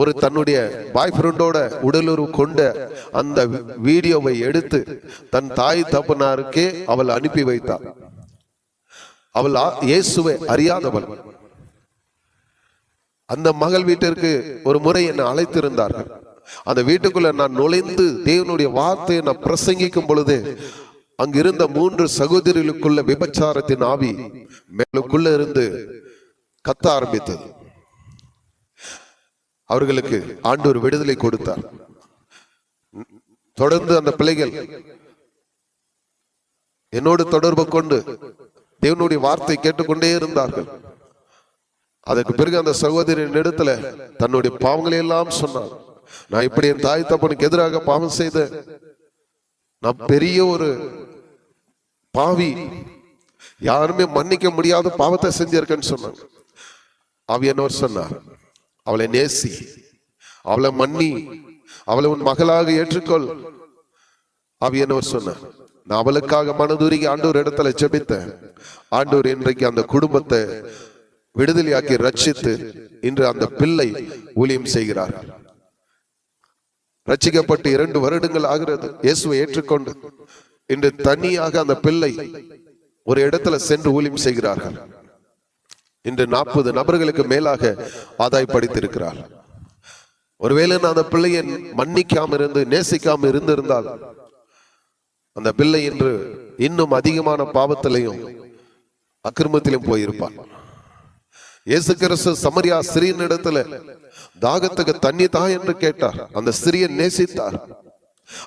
ஒரு தன்னுடைய பாய் ஃப்ரெண்டோட உடலுறவு கொண்ட அந்த வீடியோவை எடுத்து தன் தாய் தப்பனாருக்கே அவள் அனுப்பி வைத்தார். அவள் இயேசுவை அறியாதவள். அந்த மகள் வீட்டிற்கு ஒரு முறை என்னை அழைத்திருந்தார்கள். அந்த வீட்டுக்குள்ள நான் நுழைந்து தேவனுடைய வார்த்தையை நான் பிரசங்கிக்கும் பொழுது அங்கிருந்த மூன்று சகோதரிகளுக்குள்ள விபச்சாரத்தின் ஆவி மேலுக்குள்ள இருந்து கத்த ஆரம்பித்தது. அவர்களுக்கு ஆண்டவர் விடுதலை கொடுத்தார். தொடர்ந்து அந்த பிள்ளைகள் என்னோடு தொடர்பு கொண்டு தேவனுடைய வார்த்தை கேட்டுக்கொண்டே இருந்தார்கள். அதற்கு பிறகு அந்த சகோதரின் இடத்துல தன்னுடைய பாவங்களை எல்லாம் சொன்னார். நான் இப்படி என் தாய் தப்பனுக்கு எதிராக பாவம் செய்த நான் பெரிய ஒரு பாவி யாருமே மன்னிக்க முடியாத பாவத்தை செஞ்சிருக்கேன்னு சொன்னாங்க. ஆவியானவர் சொன்னார் அவளை நேசி அவளை மன்னி அவளை உன் மகளாக ஏற்றுக்கொள். ஆவியானவர் சொன்னார் நான் அவளுக்காக மனதுருகி ஆண்டோர் இடத்துல ஜெபித்தேன். ஆண்டோர் இன்றைக்கு அந்த குடும்பத்தை விடுதலையாக்கி ரட்சித்து இன்று அந்த பிள்ளை ஊழியம் செய்கிறார். ரட்சிக்கப்பட்டு இரண்டு வருடங்கள் ஆகிறது. இயேசுவை ஏற்றுக்கொண்டு இன்று தனியாக அந்த பிள்ளை ஒரு இடத்துல சென்று ஊழியம் செய்கிறார்கள். இன்று நாற்பது நபர்களுக்கு மேலாக ஆதாயப்படுத்தியிருக்கிறார் ஒருவேளை நான் அந்த பிள்ளையை மன்னிக்காம இருந்து நேசிக்காம இருந்திருந்தால் அந்த பிள்ளை இன்று இன்னும் அதிகமான பாவத்திலையும் அக்கிரமத்திலும் போயிருப்பான். இயேசு கிறிஸ்து சமரியா சிறியன் இடத்துல தாகத்துக்கு தண்ணி தா என்று கேட்டார். அந்த சிறியன் நேசித்தார்.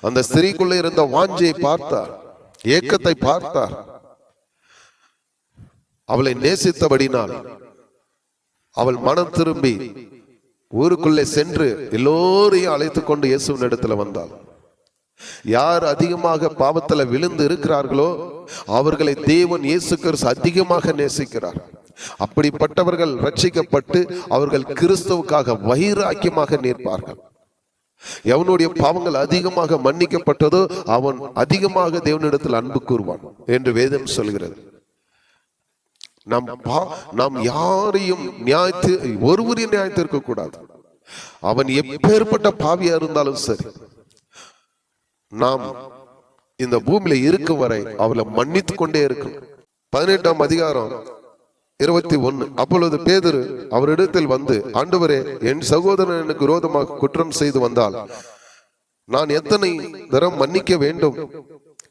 அந்த ஸ்திரீக்குள்ள இருந்த வாஞ்சியை பார்த்தார். ஏக்கத்தை பார்த்தார். அவளை நேசித்தபடினால் அவள் மனம் திரும்பி ஊருக்குள்ளே சென்று எல்லோரையும் அழைத்து கொண்டு இயேசுவின் இடத்துல வந்தாள். யார் அதிகமாக பாவத்துல விழுந்து இருக்கிறார்களோ அவர்களை தேவன் இயேசு கிறிஸ்து அதிகமாக நேசிக்கிறார். அப்படிப்பட்டவர்கள் ரட்சிக்கப்பட்டு அவர்கள் கிறிஸ்துவுக்காக வைராக்கியமாக நிற்பார்கள். எவனுடைய பாவங்கள் அதிகமாக மன்னிக்கப்பட்டதோ அவன் அதிகமாக தேவனிடத்தில் அன்பு கூறுவான் என்று வேதம் சொல்கிறது. நாம் பா- நாம் யாரையும் நியாயத்து ஒருவரையும் நியாயத்து கூடாது அவன் எப்பேற்பட்ட பாவியா இருந்தாலும் சரி நாம் இந்த பூமியில இருக்கும் வரை அவளை மன்னித்து கொண்டே இருக்கும் பதினெட்டாம் அதிகாரம் இருபத்தி ஒன்னு. அப்பொழுது பேதரு அவரிடத்தில் வந்து ஆண்டவரே என் சகோதரன் எனக்கு விரோதமாக குற்றம் செய்து வந்தால் நான் எத்தனை தரம் மன்னிக்க வேண்டும்?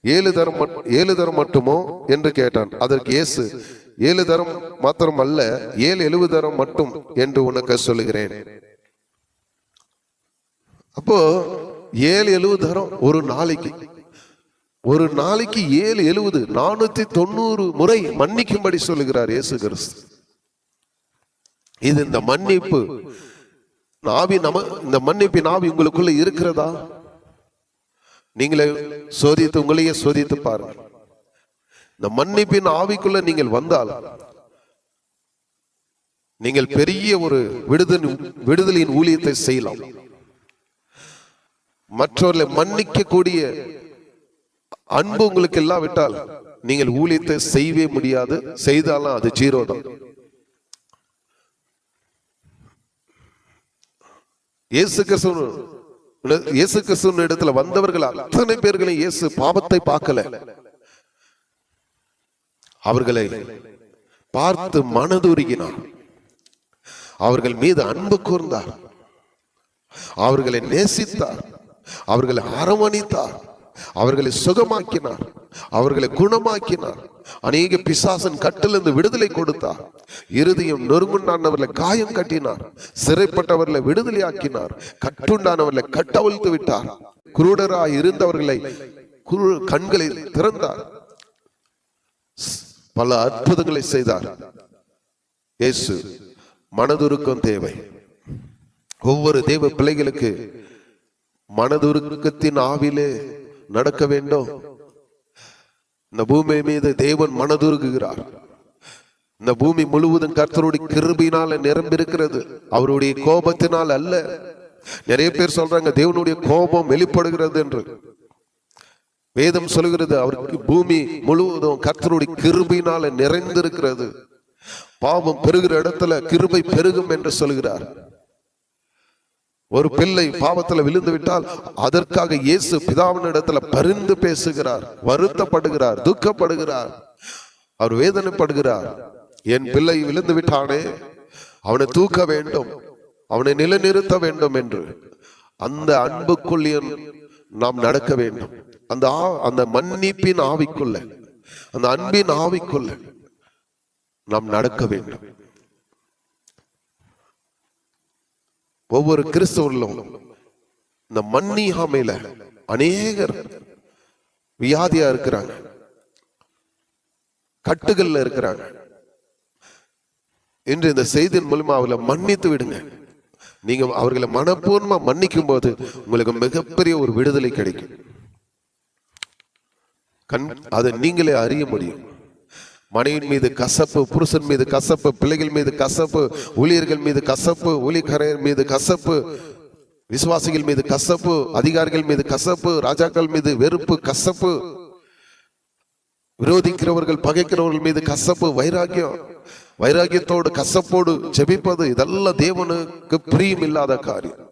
ஏழு தரம் ஏழு தரம் மட்டுமோ? என்று கேட்டான். அதற்கு இயேசு ஏழு தரம் மாத்திரம் அல்ல ஏழு எழுபது தரம் மட்டும் என்று உனக்கு சொல்லுகிறேன். அப்போ ஏழு எழுபது தரம் ஒரு நாளைக்கு. ஒரு நாளைக்கு ஏழு எழுபது நானூத்தி தொண்ணூறு முறை மன்னிக்கும்படி சொல்லுகிறார் இயேசு கிறிஸ்து. இது இந்த மன்னிப்பு. நாவி நம இந்த மன்னிப்பின் ஆவி உங்களுக்குள்ள இருக்கிறதா? நீங்களே சோதித்து உங்களையே சோதித்து பாருங்கள். இந்த மன்னிப்பின் ஆவிக்குள்ள நீங்கள் வந்தால் நீங்கள் பெரிய ஒரு விடுதல் விடுதலின் ஊழியத்தை செய்யலாம். மற்றவர்களை மன்னிக்கக்கூடிய அன்பு உங்களுக்கு இல்லாவிட்டால் நீங்கள் ஊழியத்தை செய்யவே முடியாது. செய்தாலும் அது ஜீரோ தான் இயேசு கிறிஸ்து இயேசு கிறிஸ்துவின் இடத்துல வந்தவர்கள் அத்தனை பேர்களையும் இயேசு பாவத்தை பார்க்கல. அவர்களை பார்த்து மனதுருகினார். அவர்கள் மீது அன்பு கூர்ந்தார். அவர்களை நேசித்தார். அவர்களை அரவணைத்தார். அவர்களை சுகமாக்கினார். அவர்களை குணமாக்கினார். அநேக பிசாசன் கட்டிலிருந்து விடுதலை கொடுத்தார். இருதயம் நொறுங்குண்டானவர்களை காயம் கட்டினார். சிறைப்பட்டவர்களை விடுதலை ஆக்கினார் கட்டுண்டானவர்களை கட்டவிழ்த்து விட்டார். குருடராய் இருந்தவர்களை குரு கண்களை திறந்தார். பல அற்புதங்களை செய்தார். இயேசு மனதுருக்கம் தேவை. ஒவ்வொரு தேவ பிள்ளைகளுக்கு மனதுருக்கத்தின் ஆவிலே நடக்க வேண்டும். இந்த பூமி மீது தேவன் மனதுருகுகிறார் இந்த பூமி முழுவதும் கர்த்தருடைய கிருபினால நிரம்பியிருக்கிறது. அவருடைய கோபத்தினால் அல்ல. நிறைய பேர் சொல்றாங்க தேவனுடைய கோபம் வெளிப்படுகிறது என்று. வேதம் சொல்கிறது அவருக்கு பூமி முழுவதும் கர்த்தருடைய கிருபினால நிறைந்திருக்கிறது. பாவம் பெருகிற இடத்துல கிருபை பெருகும் என்று சொல்கிறார். ஒரு பிள்ளை பாவத்துல விழுந்து விட்டால் அதற்காக இயேசு பிதாவின் இடத்துல பரிந்து பேசுகிறார் வருத்தப்படுகிறார் துக்கப்படுகிறார். அவர் வேதனைப்படுகிறார். என் பிள்ளை விழுந்து விட்டானே அவனை தூக்க வேண்டும் அவனை நிலைநிறுத்த வேண்டும் என்று. அந்த அன்புக்குள்ளியன் நாம் நடக்க வேண்டும். அந்த அந்த மன்னிப்பின் ஆவிக்குள்ள அந்த அன்பின் ஆவிக்குள்ள நாம் நடக்க வேண்டும். ஒவ்வொரு கிறிஸ்தவர்களும் இந்த மன்னியாமையில அநேகர் வியாதியா இருக்கிறாங்க. கட்டுகள்ல இருக்கிறாங்க. இன்று இந்த செய்தியின் மூலமா அவளை மன்னித்து விடுங்க. நீங்க அவர்களை மனப்பூர்வமா மன்னிக்கும் போது உங்களுக்கு மிகப்பெரிய ஒரு விடுதலை கிடைக்கும். கண் அதை நீங்களே அறிய முடியும். மனைவியின் மீது கசப்பு புருஷன் மீது கசப்பு பிள்ளைகள் மீது கசப்பு ஊழியர்கள் மீது கசப்பு ஊழியக்காரர் மீது கசப்பு விசுவாசிகள் மீது கசப்பு அதிகாரிகள் மீது கசப்பு ராஜாக்கள் மீது வெறுப்பு கசப்பு. விரோதிக்கிறவர்கள் பகைக்கிறவர்கள் மீது கசப்பு வைராக்கியம் வைராக்கியத்தோடு கசப்போடு ஜெபிப்பது இதெல்லாம் தேவனுக்கு பிரியம் இல்லாத காரியம்.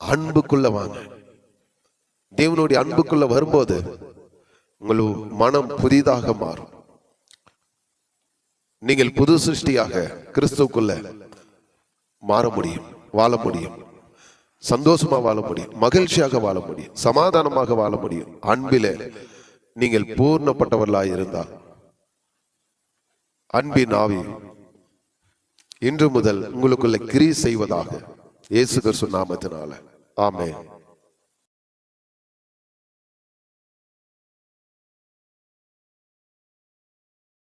அன்புக்குள்ள வாங்க. தேவனுடைய அன்புக்குள்ள வரும்போது உங்கள் மனம் புதிதாக மாறும். நீங்கள் புது சிருஷ்டியாக கிறிஸ்துக்குள்ள மாற முடியும் வாழ முடியும். சந்தோஷமா வாழ முடியும் மகிழ்ச்சியாக வாழ முடியும் சமாதானமாக வாழ முடியும். அன்பிலே நீங்கள் பூர்ணப்பட்டவர்களாய் இருந்தால் அன்பின் ஆவி இன்று முதல் உங்களுக்குள்ள கிரி செய்வதாக இயேசுகர் சொன்னாமத்தினால ஆமே